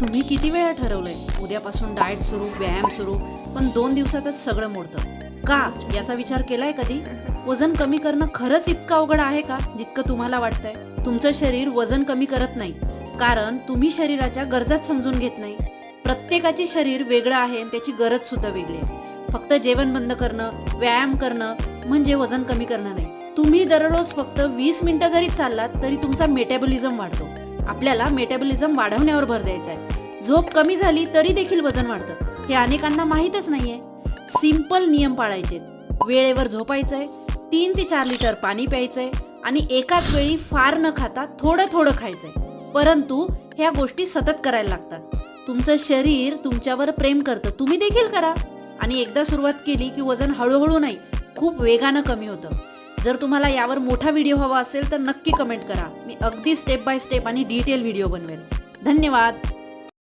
तुम्ही किती वेळा ठरवलंय? उद्यापासून डाएट सुरू व्यायाम सुरू पण दोन दिवसातच सगळं मोडतं. का? याचा विचार केलाय कधी? वजन कमी करणं खरंच इतकं अवघड आहे का? जितकं तुम्हाला वाटतंय. तुमचं शरीर वजन कमी करत नाही. कारण तुम्ही शरीराच्या गरजाच समजून घेत नाही. प्रत्येकाचे शरीर वेगळं आहे आणि त्याची गरज सुद्धा वेगळी आहे. फक्त जेवण बंद करणं व्यायाम करणं म्हणजे वजन कमी करणं नाही. तुम्ही दररोज फक्त वीस मिनिटं जरी चाललात तरी तुमचा मेटाबॉलिझम वाढतो. आपल्याला मेटाबॉलिझम वाढवण्यावर भर द्यायचा आहे. झोप कमी झाली तरी देखील वजन वाढतं. हे अनेकांना माहीतच नाहीये. सिंपल नियम पाळायचे वेळेवर झोपायचंय तीन ते चार लिटर पाणी प्यायचंय आणि एकाच वेळी फार न खाता थोडं थोडं खायचंय. परंतु ह्या गोष्टी सतत करायला लागतात. तुमचं शरीर तुमच्यावर प्रेम करतं. तुम्ही देखील करा. आणि एकदा सुरुवात केली की वजन हळूहळू नाही खूप वेगानं कमी होतं. जर तुम्हाला यावर मोठा व्हिडिओ हवा असेल तर नक्की कमेंट करा. मी अगदी स्टेप बाय स्टेप आणि डिटेल व्हिडिओ बनवेल धन्यवाद.